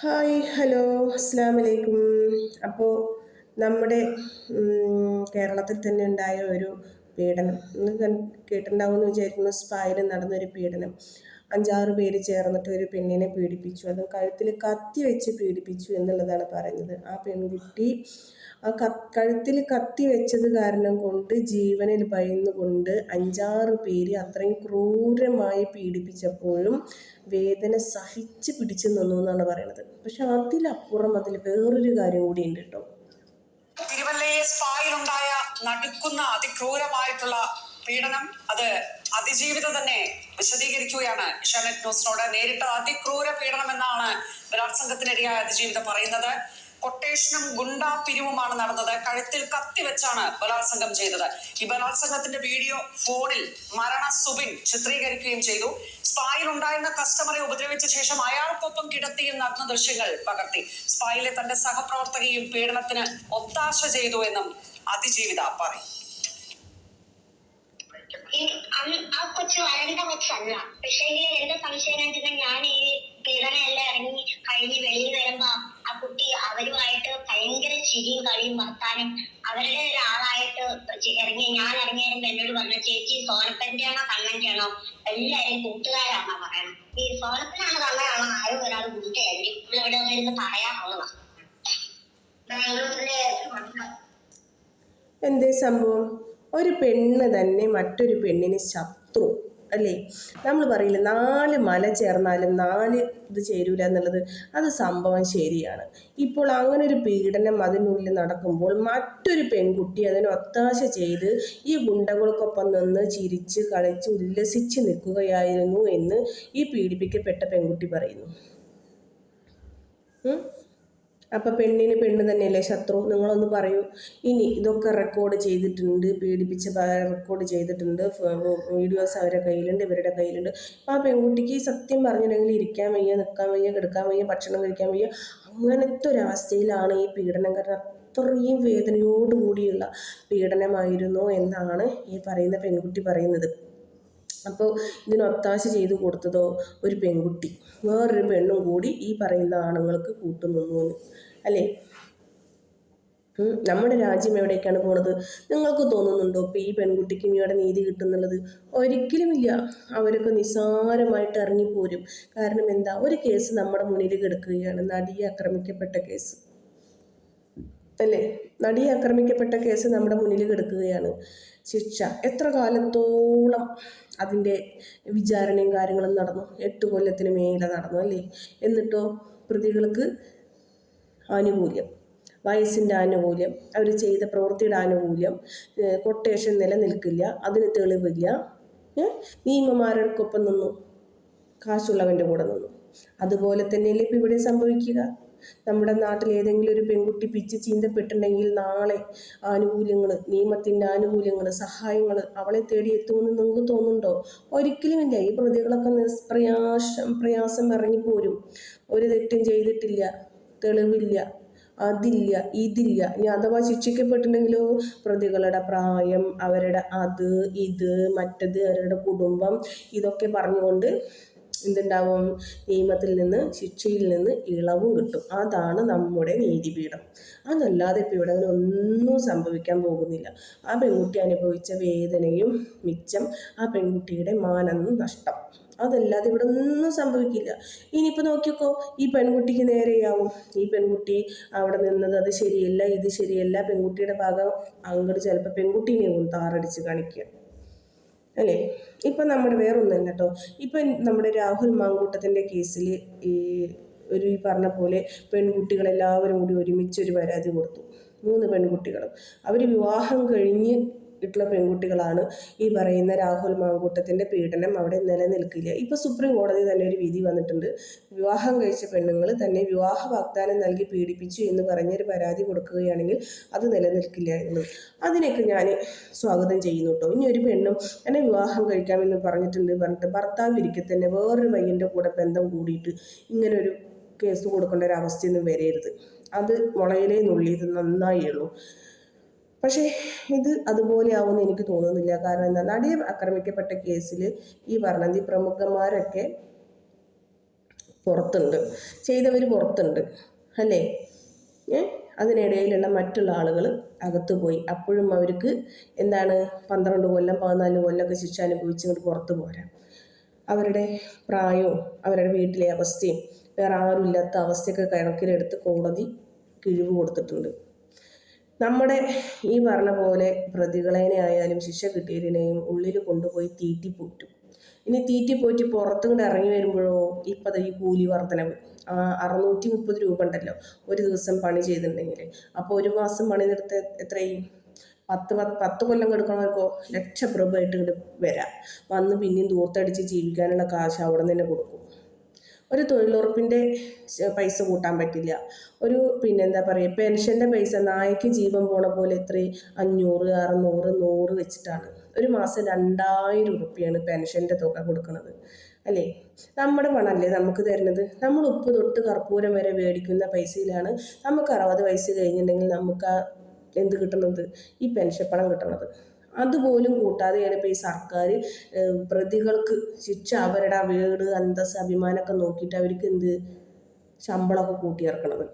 Hi hello അസ്സാം വലൈക്കും അപ്പോൾ നമ്മുടെ കേരളത്തിൽ തന്നെ ഉണ്ടായ ഒരു പീഡനം. കേട്ടിട്ടുണ്ടാവുമെന്ന് വിചാരിക്കുന്നു സ്പായിൽ നടന്നൊരു പീഡനം. അഞ്ചാറ് പേര് ചേർന്നിട്ട് ഒരു പെണ്ണിനെ പീഡിപ്പിച്ചു. അത് കഴുത്തിൽ കത്തി വെച്ച് പീഡിപ്പിച്ചു എന്നുള്ളതാണ് പറയുന്നത്. ആ പെൺകുട്ടി ആ കഴുത്തിൽ കത്തി വെച്ചത് കാരണം കൊണ്ട് ജീവനിൽ ഭയന്നുകൊണ്ട് അഞ്ചാറ് പേര് അത്രയും ക്രൂരമായി പീഡിപ്പിച്ചപ്പോഴും വേദന സഹിച്ച് പിടിച്ചു നിന്നു എന്നാണ് പറയുന്നത്. പക്ഷെ അതിലപ്പുറം അതിൽ വേറൊരു കാര്യം കൂടി ഉണ്ട് കേട്ടോ. തിരുവല്ലയെ സ്പായിലുണ്ടായ നടുക്കുന്ന അതിക്രൂരമായിട്ടുള്ള പീഡനം അത് അതിജീവിത തന്നെ വിശദീകരിക്കുകയാണ് ഇഷാനെറ്റ് ന്യൂസിനോട്. നേരിട്ട അതിക്രൂര പീഡനം എന്നാണ് ബലാത്സംഗത്തിനിരയായ അതിജീവിത പറയുന്നത്. കൊട്ടേഷനും ഗുണ്ടാ പിരിവുമാണ് നടന്നത്. കഴുത്തിൽ കത്തി വെച്ചാണ് ബലാത്സംഗം ചെയ്തത്. ഈ ബലാത്സംഗത്തിന്റെ വീഡിയോ ഫോണിൽ മരണ സുബിൻ ചിത്രീകരിക്കുകയും ചെയ്തു. സ്പായിൽ ഉണ്ടായിരുന്ന കസ്റ്റമറെ ഉപദ്രവിച്ച ശേഷം അയാൾക്കൊപ്പം കിടത്തിയും നഗ്ന ദൃശ്യങ്ങൾ പകർത്തി. സ്പായിലെ തന്റെ സഹപ്രവർത്തകയും പീഡനത്തിന് ഒത്താശ ചെയ്തു എന്നും അതിജീവിത പറയും. ആ കൊച്ചു വരണ്ട കൊച്ചല്ല. പക്ഷേ എന്റെ സംശയം ഞാൻ ഈ പീഡനം എല്ലാം ഇറങ്ങി കഴിഞ്ഞ് വെളിയിൽ വരുമ്പോ ആ കുട്ടി അവരുമായിട്ട് ഭയങ്കര ചിരിയും കളിയും വർത്താനം അവരുടെ ഒരാളായിട്ട് ഇറങ്ങി ഞാൻ ഇറങ്ങി എന്നോട് പറഞ്ഞു ചേച്ചി സോനപ്പന്റെയാണോ കണ്ണന്റെയാണോ? കണ്ണന്റെ എല്ലാരും കൂട്ടുകാരാണോ പറയണം. ഈ സോനപ്പനാണ് കണ്ണനാണോ ആരും ഒരാൾ കൂട്ടുകാരി ഇവിടെ വന്നിരുന്ന് പറയാനുള്ളതാ ബാംഗ്ലൂരിലെ എന്തേ സംഭവം? ഒരു പെണ്ണ് തന്നെ മറ്റൊരു പെണ്ണിന് ശത്രു അല്ലേ? നമ്മൾ പറയില്ല നാല് മല ചേർന്നാലും നാല് ഇത് ചേരൂല എന്നുള്ളത്? അത് സംഭവം ശരിയാണ്. ഇപ്പോൾ അങ്ങനെ ഒരു പീഡനം അതിനുള്ളിൽ നടക്കുമ്പോൾ മറ്റൊരു പെൺകുട്ടി അതിനെ ഒത്താശ ചെയ്ത് ഈ ഗുണ്ടകൾക്കൊപ്പം നിന്ന് ചിരിച്ച് കളിച്ച് ഉല്ലസിച്ച് നിൽക്കുകയായിരുന്നു എന്ന് ഈ പീഡിപ്പിക്കപ്പെട്ട പെൺകുട്ടി പറയുന്നു? അപ്പം പെണ്ണിന് പെണ്ണ് തന്നെയല്ലേ ശത്രു? നിങ്ങളൊന്ന് പറയൂ. ഇനി ഇതൊക്കെ റെക്കോർഡ് ചെയ്തിട്ടുണ്ട് പീഡിപ്പിച്ച റെക്കോർഡ് ചെയ്തിട്ടുണ്ട്. വീഡിയോസ് അവരുടെ കയ്യിലുണ്ട് ഇവരുടെ കയ്യിലുണ്ട്. അപ്പോൾ ആ പെൺകുട്ടിക്ക് സത്യം പറഞ്ഞിട്ടുണ്ടെങ്കിൽ ഇരിക്കാൻ വയ്യ നിൽക്കാൻ വയ്യ കിടക്കാൻ വയ്യ ഭക്ഷണം കഴിക്കാൻ വയ്യ. അങ്ങനത്തെ ഒരവസ്ഥയിലാണ് ഈ പീഡനം കാരണം അത്രയും വേദനയോടുകൂടിയുള്ള പീഡനമായിരുന്നു എന്നാണ് ഈ പറയുന്ന പെൺകുട്ടി പറയുന്നത്. അപ്പോൾ ഇതിന് ഒത്താശ ചെയ്തു കൊടുത്തതോ ഒരു പെൺകുട്ടി. വേറൊരു പെണ്ണും കൂടി ഈ പറയുന്ന ആണുങ്ങൾക്ക് കൂട്ടുനിന്നു അല്ലേ? നമ്മുടെ രാജ്യം എവിടേക്കാണ് പോണത്? നിങ്ങൾക്ക് തോന്നുന്നുണ്ടോ ഇപ്പോൾ ഈ പെൺകുട്ടിക്ക് ഇവിടെ നീതി കിട്ടുന്നുള്ളത്? ഒരിക്കലുമില്ല. അവരൊക്കെ നിസ്സാരമായിട്ട് ഇറങ്ങിപ്പോരും. കാരണം എന്താ? ഒരു കേസ് നമ്മുടെ മുന്നിൽ കിടക്കുകയാണ്. നടിയെ ആക്രമിക്കപ്പെട്ട കേസ്. അല്ലേ? നടിയെ ആക്രമിക്കപ്പെട്ട കേസ് നമ്മുടെ മുന്നിൽ കിടക്കുകയാണ്. ശിക്ഷ. എത്ര കാലത്തോളം അതിന്റെ വിചാരണയും കാര്യങ്ങളും നടന്നു? എട്ട് കൊല്ലത്തിന് മേലെ നടന്നു അല്ലേ? എന്നിട്ടോ പ്രതികൾക്ക് ആനുകൂല്യം. വയസ്സിന്റെ ആനുകൂല്യം. അവർ ചെയ്ത പ്രവൃത്തിയുടെ ആനുകൂല്യം. കൊട്ടേഷൻ നിലനിൽക്കില്ല. അതിന് തെളിവില്ല. നിയമമാരോടൊപ്പം നിന്നു. കാശുള്ളവന്റെ കൂടെ നിന്നു. അതുപോലെ തന്നെയല്ലേ ഇപ്പം ഇവിടെ സംഭവിക്കുക? നമ്മുടെ നാട്ടിൽ ഏതെങ്കിലും ഒരു പെൺകുട്ടി പിച്ച് ചീന്തപ്പെട്ടിട്ടുണ്ടെങ്കിൽ നാളെ ആനുകൂല്യങ്ങൾ നിയമത്തിന്റെ ആനുകൂല്യങ്ങൾ സഹായങ്ങൾ അവളെ തേടി എത്തുമെന്ന് നിങ്ങൾക്ക് തോന്നുന്നുണ്ടോ? ഒരിക്കലും ഇല്ല. ഈ പ്രതികളൊക്കെ നിഷ്പ്രയാസം പ്രയാസം ഇറങ്ങിപ്പോരും. ഒരു തെറ്റും ചെയ്തിട്ടില്ല തെളിവില്ല അതില്ല ഇതില്ല. ഇനി അഥവാ ശിക്ഷിക്കപ്പെട്ടിട്ടുണ്ടെങ്കിലോ? പ്രതികളുടെ പ്രായം അവരുടെ അത് ഇത് മറ്റത് അവരുടെ കുടുംബം ഇതൊക്കെ പറഞ്ഞുകൊണ്ട് എന്തുണ്ടാവും? നിയമത്തിൽ നിന്ന് ശിക്ഷയിൽ നിന്ന് ഇളവും കിട്ടും. അതാണ് നമ്മുടെ നീതിപീഠം. അതല്ലാതെ ഇപ്പോൾ ഇവിടെ ഒന്നും സംഭവിക്കാൻ പോകുന്നില്ല. ആ പെൺകുട്ടി അനുഭവിച്ച വേദനയും മിച്ചം ആ പെൺകുട്ടിയുടെ മാനന്നും നഷ്ടം. അതല്ലാതെ ഇവിടെ ഒന്നും സംഭവിക്കില്ല. ഇനിയിപ്പോൾ നോക്കിക്കോ ഈ പെൺകുട്ടിക്ക് നേരെയാവും. ഈ പെൺകുട്ടി അവിടെ നിന്നത് അത് ശരിയല്ല ഇത് ശരിയല്ല. പെൺകുട്ടിയുടെ ഭാഗം അങ്ങോട്ട് ചിലപ്പോൾ പെൺകുട്ടീനെയും താറടിച്ച് കാണിക്കുക. അല്ലേ? ഇപ്പം നമ്മുടെ വേറൊന്നല്ല കേട്ടോ ഇപ്പം നമ്മുടെ രാഹുൽ മാങ്കൂട്ടത്തിന്റെ കേസിൽ ഈ ഒരു ഈ പറഞ്ഞ പോലെ പെൺകുട്ടികളെല്ലാവരും കൂടി ഒരുമിച്ച് ഒരു പരാതി കൊടുത്തു. മൂന്ന് പെൺകുട്ടികളും. അവർ വിവാഹം കഴിഞ്ഞ് ഇട്ടുള്ള പെൺകുട്ടികളാണ് ഈ പറയുന്ന രാഹുൽ മാങ്കൂട്ടത്തിന്റെ പീഡനം അവിടെ നിലനിൽക്കില്ല. ഇപ്പോൾ സുപ്രീം കോടതി തന്നെ ഒരു വിധി വന്നിട്ടുണ്ട്. വിവാഹം കഴിച്ച പെണ്ണുങ്ങൾ തന്നെ വിവാഹ വാഗ്ദാനം നൽകി പീഡിപ്പിച്ചു എന്ന് പറഞ്ഞൊരു പരാതി കൊടുക്കുകയാണെങ്കിൽ അത് നിലനിൽക്കില്ല എന്ന്. അതിനെയൊക്കെ ഞാൻ സ്വാഗതം ചെയ്യുന്നു കേട്ടോ. ഇനി ഒരു പെണ്ണും എന്നെ വിവാഹം കഴിക്കാമെന്ന് പറഞ്ഞിട്ടുണ്ട് പറഞ്ഞിട്ട് ഭർത്താവ് ഇരിക്കെ തന്നെ വേറൊരു പയ്യന്റെ കൂടെ ബന്ധം കൂടിയിട്ട് ഇങ്ങനൊരു കേസ് കൊടുക്കേണ്ട ഒരു അവസ്ഥയൊന്നും വരരുത്. അത് മുളയിലേ നുള്ളിയത് നന്നായി ഉള്ളൂ. പക്ഷേ ഇത് അതുപോലെ ആവുമെന്ന് എനിക്ക് തോന്നുന്നില്ല. കാരണം എന്താ? നടിയെ ആക്രമിക്കപ്പെട്ട കേസിൽ ഈ വർണന്തി പ്രമുഖന്മാരൊക്കെ പുറത്തുണ്ട്. ചെയ്തവർ പുറത്തുണ്ട്. അല്ലേ? അതിനിടയിലുള്ള മറ്റുള്ള ആളുകൾ അകത്തു പോയി അപ്പോഴും അവർക്ക് എന്താണ്? പന്ത്രണ്ട് കൊല്ലം പതിനാല് കൊല്ലമൊക്കെ ശിക്ഷ അനുഭവിച്ച് ഇങ്ങോട്ട് പുറത്തു പോരാം. അവരുടെ പ്രായവും അവരുടെ വീട്ടിലെ അവസ്ഥയും വേറെ ആരുമില്ലാത്ത അവസ്ഥയൊക്കെ കണക്കിലെടുത്ത് കോടതി കിഴിവ് കൊടുത്തിട്ടുണ്ട്. നമ്മുടെ ഈ പറഞ്ഞ പോലെ പ്രതികളേനെ ആയാലും ശിക്ഷ കിട്ടിയതിനെയും ഉള്ളിൽ കൊണ്ടുപോയി തീറ്റിപ്പോറ്റും. ഇനി തീറ്റിപ്പോറ്റി പുറത്തുകൊണ്ട് ഇറങ്ങി വരുമ്പോഴോ ഇപ്പം ഈ കൂലി വർധനവ്. അറുന്നൂറ്റി മുപ്പത് രൂപ ഉണ്ടല്ലോ ഒരു ദിവസം പണി ചെയ്തിട്ടുണ്ടെങ്കിൽ അപ്പോൾ ഒരു മാസം പണി നിർത്ത എത്രയും പത്ത് പത്ത് പത്ത് കൊല്ലം കൊടുക്കണവർക്കോ ലക്ഷപ്രഭമായിട്ട് ഇങ്ങോട്ട് വരാം. വന്ന് പിന്നെയും ദൂർത്തടിച്ച് ജീവിക്കാനുള്ള കാശ് അവിടെ നിന്ന് തന്നെ കൊടുക്കും. ഒരു തൊഴിലുറപ്പിന്റെ പൈസ കൂട്ടാൻ പറ്റില്ല. ഒരു പിന്നെ എന്താ പറയുക പെൻഷന്റെ പൈസ നായ്ക്ക് ജീവൻ പോണ പോലെ എത്രയും അഞ്ഞൂറ് അറുന്നൂറ് നൂറ് വെച്ചിട്ടാണ്. ഒരു മാസം രണ്ടായിരം ഉറുപ്പിയാണ് പെൻഷന്റെ തുക കൊടുക്കുന്നത് അല്ലേ? നമ്മുടെ പണമല്ലേ നമുക്ക് തരുന്നത്? നമ്മൾ ഉപ്പ് തൊട്ട് കർപ്പൂരം വരെ മേടിക്കുന്ന പൈസയിലാണ് നമുക്ക് അറുപത് വയസ്സ് കഴിഞ്ഞിട്ടുണ്ടെങ്കിൽ നമുക്ക് എന്ത് കിട്ടുന്നത് ഈ പെൻഷൻ പണം കിട്ടുന്നത് അതുപോലും കൂട്ടാതെയാണ് ഇപ്പോൾ ഈ സർക്കാർ പ്രതികൾക്ക് ശിക്ഷ അവരുടെ വീട് അന്തസ്സ് അഭിമാനമൊക്കെ നോക്കിയിട്ട് അവർക്ക് എന്ത് ശമ്പളമൊക്കെ കൂട്ടിയിറക്കണത്.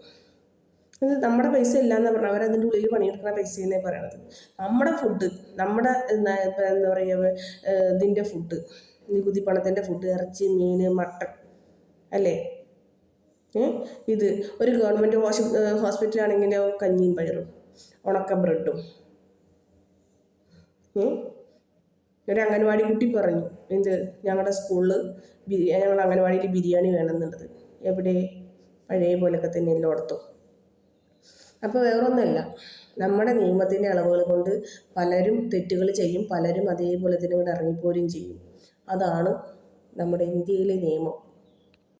അത് നമ്മുടെ പൈസ എന്ന് പറഞ്ഞാൽ അവരതിന്റെ ഉള്ളിൽ പണിയെടുക്കുന്ന പൈസ എന്നേ പറയണത്. നമ്മുടെ ഫുഡ് നമ്മുടെ എന്താ പറയുക ഇതിന്റെ ഫുഡ് നികുതി പണത്തിന്റെ ഫുഡ് ഇറച്ചി മീൻ മട്ടൺ അല്ലേ? ഇത് ഒരു ഗവൺമെന്റ് ഹോസ്പിറ്റലാണെങ്കിൽ കഞ്ഞിയും പയറും ഉണക്ക ബ്രെഡും. ഒരു അംഗൻവാടി കുട്ടി പറഞ്ഞു എന്ത് ഞങ്ങളുടെ സ്കൂളിൽ ബിരി ഞങ്ങളുടെ അംഗൻവാടിയിൽ ബിരിയാണി വേണമെന്നുള്ളത് എവിടെ? പഴയ പോലൊക്കെ തന്നെ എല്ലായിടത്തും അപ്പോൾ വേറൊന്നുമല്ല നമ്മുടെ നിയമത്തിന്റെ അളവുകൾ കൊണ്ട് പലരും തെറ്റുകൾ ചെയ്യും പലരും അതേപോലെ തന്നെ ഇവിടെ ഇറങ്ങിപ്പോരും ചെയ്യും. അതാണ് നമ്മുടെ ഇന്ത്യയിലെ നിയമം.